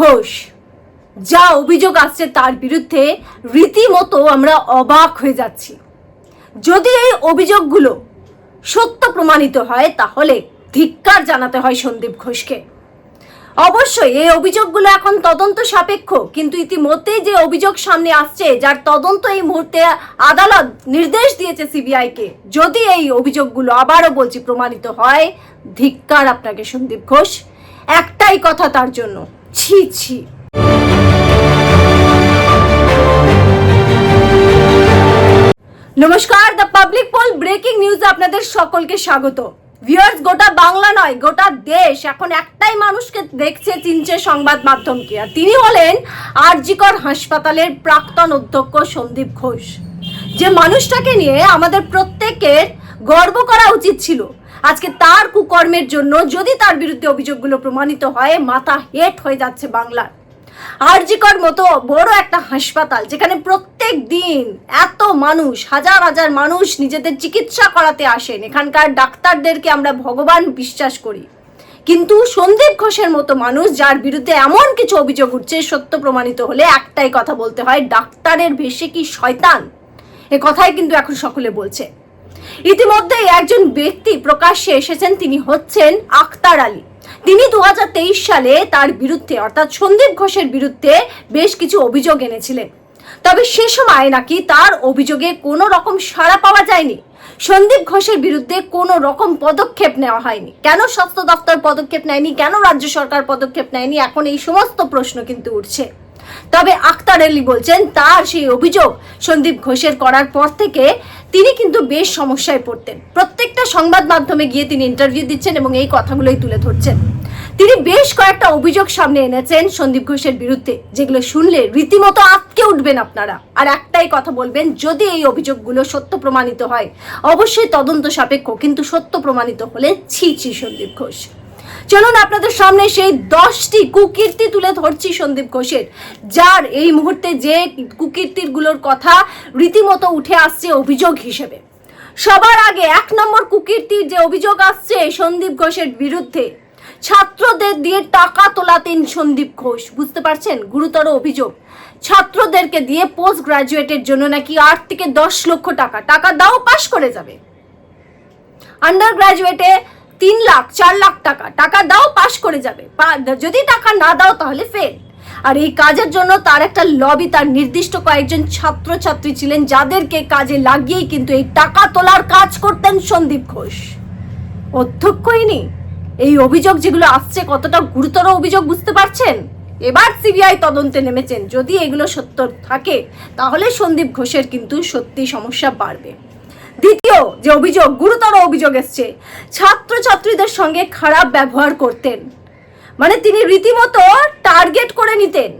ঘোষ। যা অভিযোগ আসছে তার বিরুদ্ধে রীতিমতো আমরা অবাক হয়ে যাচ্ছি। যদি এই অভিযোগগুলো সত্য প্রমাণিত হয়, তাহলে ধিক্কার জানাতে হয় সন্দীপ ঘোষকে। অবশ্যই এই অভিযোগগুলো এখন তদন্ত সাপেক্ষ, কিন্তু ইতিমধ্যেই যে অভিযোগ সামনে আসছে, যার তদন্ত এই মুহূর্তে আদালত নির্দেশ দিয়েছে সিবিআইকে। যদি এই অভিযোগগুলো আবারও বলছি প্রমাণিত হয়, ধিক্কার আপনাকে সন্দীপ ঘোষ। একটাই কথা তার জন্য ছি ছি। নমস্কার, the public poll breaking news আপনাদের সকলকে স্বাগত। ভিউয়ার্স, গোটা বাংলা নয়, গোটা দেশ এখন একটাই মানুষকে দেখছে চিনছে সংবাদ মাধ্যমকে, আর তিনি হলেন আরজিকর হাসপাতালের প্রাক্তন অধ্যক্ষ সন্দীপ ঘোষ। যে মানুষটাকে নিয়ে আমাদের প্রত্যেকের গর্ব করা উচিত ছিল আজকে তার কুকর্মের জন্য যদি তার বিরুদ্ধে অভিযোগগুলো প্রমাণিত হয়, মাথা হেট হয়ে যাচ্ছে বাংলার। আরজিকর মতো বড় একটা হাসপাতাল যেখানে প্রত্যেক দিন এত মানুষ, হাজার হাজার মানুষ নিজেদের চিকিৎসা করাতে আসেন। এখানকার ডাক্তারদেরকে আমরা ভগবান বিশ্বাস করি। কিন্তু সন্দীপ ঘোষের মতো মানুষ যার বিরুদ্ধে এমন কিছু অভিযোগ উঠছে, সত্য প্রমাণিত হলে একটাই কথা বলতে হয়, ডাক্তারের ভেসে কি শয়তান? এ কথাই কিন্তু এখন সকলে বলছে। ইতিমধ্যেই একজন ব্যক্তি প্রকাশ্যে এসেছেন, তিনি হচ্ছেন আক্তার আলী। তিনি দুই হাজার তেইশ সালে তার বিরুদ্ধে, অর্থাৎ সন্দীপ ঘোষের বিরুদ্ধে বেশ কিছু অভিযোগ এনেছিলেন। তবে সে সময় নাকি তার অভিযোগে কোনো রকম সাড়া পাওয়া যায়নি। সন্দীপ ঘোষের বিরুদ্ধে কোনো রকম পদক্ষেপ নেওয়া হয়নি। কেন স্বাস্থ্য দপ্তর পদক্ষেপ নেয়নি? কেন রাজ্য সরকার পদক্ষেপ নেয়নি? এখন এই সমস্ত প্রশ্ন কিন্তু উঠছে। তবে আক্তার আলী বলছেন, তার সেই অভিযোগ সন্দীপ ঘোষের করার পর থেকে তিনি কিন্তু বেশ সমস্যায় পড়তেন। প্রত্যেকটা সংবাদ মাধ্যমে গিয়ে তিনি ইন্টারভিউ দিচ্ছেন এবং এই কথাগুলোই তুলে ধরছেন। তিনি বেশ কয়েকটা অভিযোগ সামনে এনেছেন সন্দীপ ঘোষের বিরুদ্ধে, যেগুলো শুনলে রীতিমতো আটকে উঠবেন আপনারা। আর একটাই কথা বলবেন, যদি এই অভিযোগগুলো সত্য প্রমাণিত হয়, অবশ্যই তদন্ত সাপেক্ষ কিন্তু সত্য প্রমাণিত হলে ছি ছি সন্দীপ ঘোষ। চলুন আপনাদের সামনে সেই দশটি কুকীর্তি তুলে ধরছি সন্দীপ ঘোষের, যার এই মুহূর্তে যে কুকীর্তিগুলোর কথা রীতিমতো উঠে আসছে অভিযোগ হিসেবে। সবার আগে এক নম্বর কুকীর্তির যে অভিযোগ আসছে সন্দীপ ঘোষের বিরুদ্ধে, ছাত্রদের দিয়ে টাকা তোলাতেন সন্দীপ ঘোষ, বুঝতে পারছেন? গুরুতর অভিযোগ। ছাত্রদেরকে দিয়ে পোস্ট গ্রাজুয়েটের জন্য নাকি আট থেকে দশ লক্ষ টাকা টাকা দাও পাশ করে যাবে। আন্ডার গ্রাজুয়েটে তিন লাখ, চার লাখ টাকা। টাকা দাও পাশ করে যাবে। যদি টাকা না দাও, তাহলে ফেল আর এই কাজের জন্য তার একটা লবি তার নির্দিষ্ট কয়েকজন ছাত্র ছাত্রী ছিলেন, যাদেরকে কাজে লাগিয়েই কিন্তু এই টাকা তোলার কাজ করতেন সন্দীপ ঘোষ। অধ্যক্ষই নি এই অভিযোগ যেগুলো আসছে, কতটা গুরুতর অভিযোগ বুঝতে পারছেন? এবার সিবিআই তদন্তে নেমেছেন। যদি এগুলো সত্য থাকে, তাহলে সন্দীপ ঘোষের কিন্তু সত্যি সমস্যা বাড়বে। দ্বিতীয় যে অভিযোগ, গুরুতর অভিযোগ এসছে, ছাত্রছাত্রীদের সঙ্গে খারাপ ব্যবহার করতেন। মানে তিনি রীতিমতো টার্গেট করে নিতেন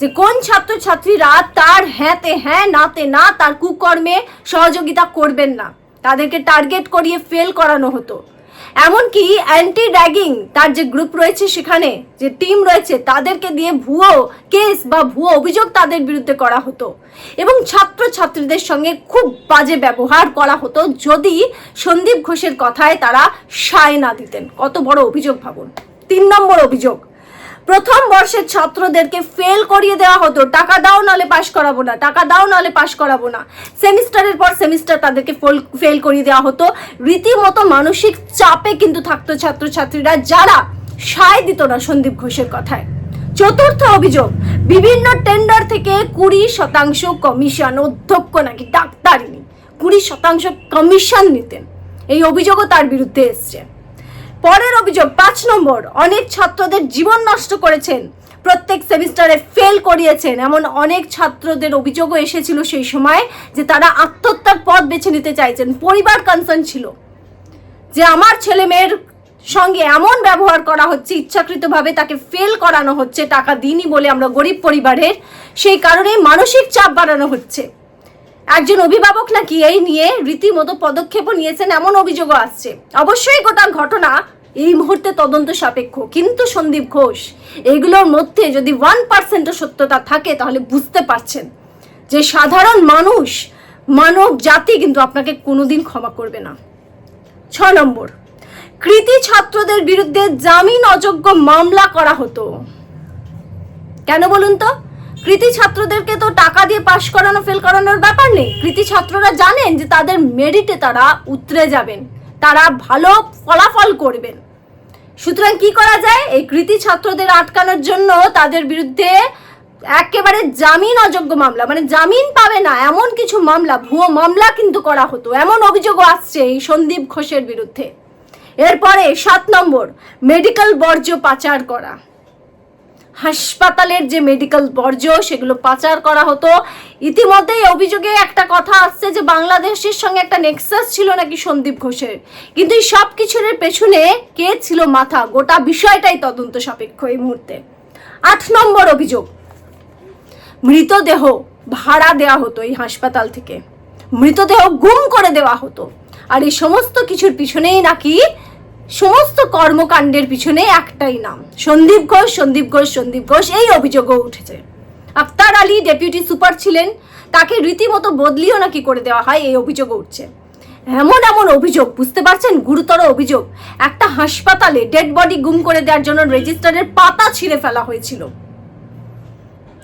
যে কোন ছাত্রছাত্রীরা তার হ্যাঁতে হ্যাঁ নাতে না, তার কুকর্মে সহযোগিতা করবেন না। তাদেরকে টার্গেট করিয়ে ফেল করানো হতো। এমনকি অ্যান্টি র্যাগিং তার যে গ্রুপ রয়েছে সেখানে, যে টিম রয়েছে, তাদেরকে দিয়ে ভুয়ো কেস বা ভুয়ো অভিযোগ তাদের বিরুদ্ধে করা হতো। এবং ছাত্র ছাত্রীদের সঙ্গে খুব বাজে ব্যবহার করা হতো যদি সন্দীপ ঘোষের কথায় তারা সায় না দিতেন। কত বড় অভিযোগ ভাবুন। তিন নম্বর অভিযোগ। প্রথম বর্ষের ছাত্রদেরকে ফেল করিয়ে দেওয়া হতো। টাকা দাও নালে পাশ করাবো না। টাকা দাও নালে পাশ করাবো না। সেমিস্টারের পর সেমিস্টার তাদেরকে ফেল করিয়ে দেওয়া হতো। রীতিমতো মানসিক চাপে কিন্তু থাকতো ছাত্রছাত্রীরা, যারা সায় দিত না সন্দীপ ঘোষের কথায়। চতুর্থ অভিযোগ, বিভিন্ন টেন্ডার থেকে কুড়ি শতাংশ কমিশন অধ্যক্ষ নাকি ডাক্তারিনী, কুড়ি শতাংশ কমিশন নিতেন। এই অভিযোগও তার বিরুদ্ধে এসছে। পরের অভিযোগ, পাঁচ নম্বর, অনেক ছাত্রদের জীবন নষ্ট করেছেন। প্রত্যেক সেমিস্টারে ফেল করিয়েছেন। এমন অনেক ছাত্রদের অভিযোগও এসেছিল সেই সময় যে তারা আত্মহত্যার পথ বেছে নিতে চাইছেন। পরিবার কনসার্ন ছিল যে আমার ছেলে মেয়ের সঙ্গে এমন ব্যবহার করা হচ্ছে, ইচ্ছাকৃতভাবে তাকে ফেল করানো হচ্ছে, টাকা দিইনি বলে আমরা গরিব পরিবারের। সেই কারণেই মানসিক চাপ বাড়ানো হচ্ছে। একজন অভিভাবক নাকি এই নিয়ে রীতিমতো পদক্ষেপও নিয়েছেন এমন অভিযোগও আসছে। অবশ্যই গোটা ঘটনা এই মুহূর্তে তদন্ত সাপেক্ষ। কিন্তু সন্দীপ ঘোষ, এগুলোর মধ্যে যদি ওয়ান পার্সেন্টও সত্যতা থাকে তাহলে বুঝতে পারছেন যে সাধারণ মানুষ, মানব জাতি কিন্তু আপনাকে কোনোদিন ক্ষমা করবে না। ছ নম্বর, কৃতি ছাত্রদের বিরুদ্ধে জামিন অযোগ্য মামলা করা হতো। কেন বলুন তো? কৃতি ছাত্রদেরকে তো টাকা দিয়ে পাশ করানো ফেল করানোর ব্যাপার নেই। কৃতি ছাত্ররা জানেন যে তাদের মেরিটে তারা উতরে যাবেন। তারা ভালো ফলাফল করবেন। সুতরাং কি করা যায়? এই কৃতি ছাত্রদের আটকানোর জন্য তাদের বিরুদ্ধে একেবারে জামিন অযোগ্য মামলা মানে জামিন পাবে না, এমন কিছু মামলা, ভুয়ো মামলা কিন্তু করা হতো। এমন অভিযোগও আসছে এই সন্দীপ ঘোষের বিরুদ্ধে। এরপরে সাত নম্বর মেডিকেল বর্জ্য পাচার করা। হাসপাতালের যে মেডিকেল বর্জ্য, সেগুলো পাচার করা হতো। ইতিমধ্যেই অভিযোগে একটা কথা আসছে যে বাংলাদেশের সঙ্গে একটা নেক্সাস ছিল নাকি সন্দীপ ঘোষের। কিন্তু এই সব কিছুর পেছনে কে ছিল মাথা? গোটা বিষয়টাই তদন্ত সাপেক্ষ এই মুহূর্তে। আট নম্বর অভিযোগ। মৃতদেহ ভাড়া দেওয়া হতো এই হাসপাতাল থেকে। মৃতদেহ গুম করে দেওয়া হতো। আর এই সমস্ত কিছুর পিছনেই নাকি সমস্ত কর্মকাণ্ডের পিছনে একটাই নাম। সন্দীপ ঘোষ সন্দীপ ঘোষ সন্দীপ ঘোষ, এই অভিযোগও উঠেছে। আফতার আলী ডেপুটি সুপার ছিলেন, তাকে রীতিমতো বদলিও নাকি করে দেওয়া হয়, এই অভিযোগও উঠছে। এমন এমন অভিযোগ, বুঝতে পারছেন? গুরুতর অভিযোগ। একটা হাসপাতালে ডেড বডি গুম করে দেওয়ার জন্য রেজিস্টারের পাতা ছিঁড়ে ফেলা হয়েছিল।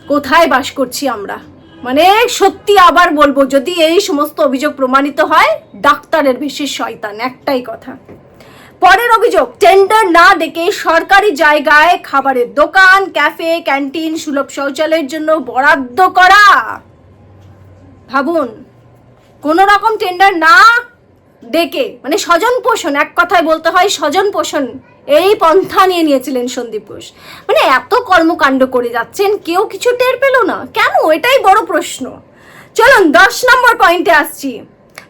কোথায় বাস করছি আমরা? মানে সত্যি আবার বলব, যদি এই সমস্ত অভিযোগ প্রমাণিত হয়, ডাক্তারের বেশি শয়তান, একটাই কথা। পরের অভিযোগ টেন্ডার না ডেকে সরকারি জায়গায় খাবারের দোকান ক্যাফে ক্যান্টিন সুলভ শৌচালয়ের জন্য বরাদ্দ করা। ভাবুন, কোনো রকম টেন্ডার না ডেকে মানে স্বজন পোষণ, এক কথায় বলতে হয় স্বজন পোষণ, এই পন্থা নিয়ে নিয়েছিলেন সন্দীপ ঘোষ। মানে এত কর্মকাণ্ড করে যাচ্ছেন, কেউ কিছু টের পেল না? কেন? এটাই বড় প্রশ্ন। চলুন, দশ নম্বর পয়েন্টে আসছি।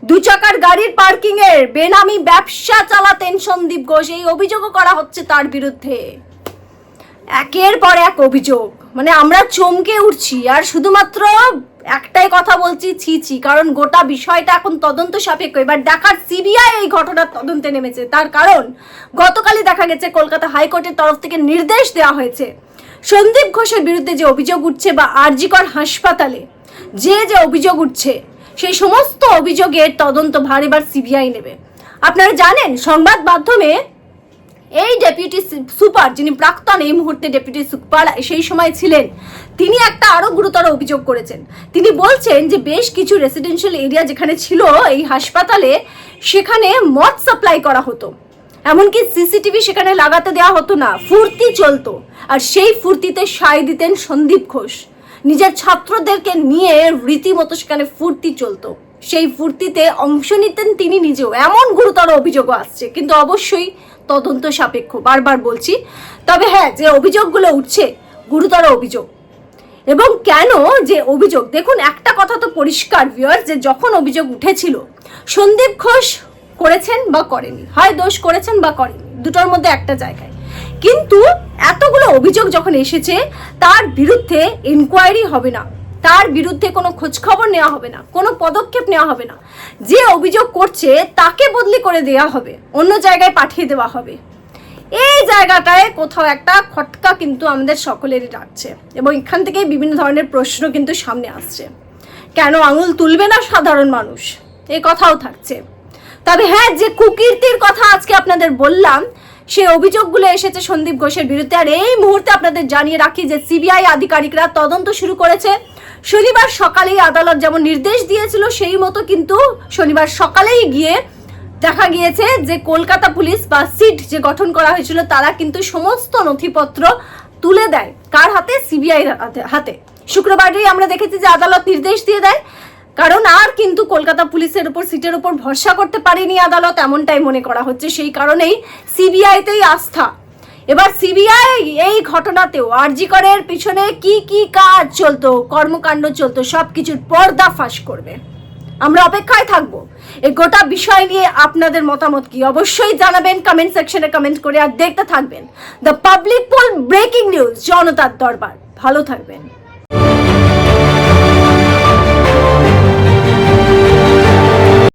দু চাকার গাড়ির পার্কিং এর বেনামি ব্যবসা চালাতেন সন্দীপ ঘোষ। এই অভিযোগও করা হচ্ছে তার বিরুদ্ধে। একের পর এক অভিযোগ। মানে আমরা চমকে উঠছি আর শুধুমাত্র একটাই কথা বলছি, ছি ছি, কারণ গোটা বিষয়টা এখন তদন্ত সাপেক্ষ। এবার দেখার সিবিআই এই ঘটনার তদন্তে নেমেছে। তার কারণ, গতকালই দেখা গেছে কলকাতা হাইকোর্টের তরফ থেকে নির্দেশ দেওয়া হয়েছে। সন্দীপ ঘোষের বিরুদ্ধে যে অভিযোগ উঠছে বা আরজিকর হাসপাতালে যে যে অভিযোগ উঠছে সেই সমস্ত অভিযোগের তদন্ত ভার এবার সিবিআই নেবে। আপনারা জানেন, সংবাদ মাধ্যমে এই ডেপুটি সুপার, যিনি প্রাক্তন এই মুহূর্তে ডেপুটি সুপার, সেই সময় ছিলেন। তিনি একটা আরও গুরুতর অভিযোগ করেছেন। তিনি বলছেন যে বেশ কিছু রেসিডেন্সিয়াল এরিয়া যেখানে ছিল এই হাসপাতালে, সেখানে মদ সাপ্লাই করা হতো। এমনকি সিসিটিভি সেখানে লাগাতে দেওয়া হতো না। ফুর্তি চলতো। আর সেই ফুর্তিতে সায় দিতেন সন্দীপ ঘোষ। নিজের ছাত্রদেরকে নিয়ে রীতিমতো সেখানে ফুর্তি চলতো। সেই ফুর্তিতে অংশ নিতেন তিনি নিজেও। এমন গুরুতর অভিযোগও আসছে, কিন্তু অবশ্যই তদন্ত সাপেক্ষ। বারবার বলছি, তবে হ্যাঁ যে অভিযোগগুলো উঠছে, গুরুতর অভিযোগ। এবং কেন যে অভিযোগ? দেখুন, একটা কথা তো পরিষ্কার ভিউয়ার যে যখন অভিযোগ উঠেছিল, সন্দীপ ঘোষ করেছেন বা করেনি। হয় দোষ করেছেন বা করেনি। দুটোর মধ্যে একটা জায়গায়। কিন্তু এতগুলো অভিযোগ যখন এসেছে, তার বিরুদ্ধে ইনকোয়ারি হবে না। তার বিরুদ্ধে কোনো খোঁজখবর নেওয়া হবে না, কোনো পদক্ষেপ নেওয়া হবে না। যে অভিযোগ করছে, তাকে বদলি করে দেওয়া হবে, অন্য জায়গায় পাঠিয়ে দেওয়া হবে। এই জায়গাটায় কোথাও একটা খটকা কিন্তু আমাদের সকলেরই রাখছে এবং এখান থেকেই বিভিন্ন ধরনের প্রশ্ন কিন্তু সামনে আসছে। কেন আঙুল তুলবে না সাধারণ মানুষ? এই কথাও থাকছে। তবে হ্যাঁ যে কুকীর্তির কথা আজকে আপনাদের বললাম সেই অভিযোগগুলো এসেছে সন্দীপ ঘোষের বিরুদ্ধে। আর এই মুহূর্তে আপনাদের জানিয়ে রাখি যে সিবিআই আধিকারিকরা তদন্ত শুরু করেছে। শনিবার সকালেই আদালত যেমন নির্দেশ দিয়েছিল, সেই মতো কিন্তু শনিবার সকালেই গিয়ে দেখা গিয়েছে যে কলকাতা পুলিশ বা সিট যে গঠন করা হয়েছিল, তারা কিন্তু সমস্ত নথিপত্র তুলে দেয়। কার হাতে? সিবিআই হাতে। শুক্রবারই আমরা দেখেছি যে আদালত নির্দেশ দিয়ে দেয় কারণ আর কিন্তু কলকাতা পুলিশের উপর, সিটের উপর ভরসা করতে পারেনি আদালত, এমনটাই মনে করা হচ্ছে। সেই কারণেই সিবিআইতেই আস্থা। এবার সিবিআই এই ঘটনাতেও আরজি করের পিছনে কি কি কাজ চলতো, কর্মকাণ্ড চলতো সব কিছুর পর্দা ফাঁস করবে। আমরা অপেক্ষায় থাকব। এই গোটা বিষয় নিয়ে আপনাদের মতামত কি? অবশ্যই জানাবেন কমেন্ট সেকশনে কমেন্ট করে আর দেখতে থাকবেন। The public poll breaking news জনতার দরবার। ভালো থাকবেন।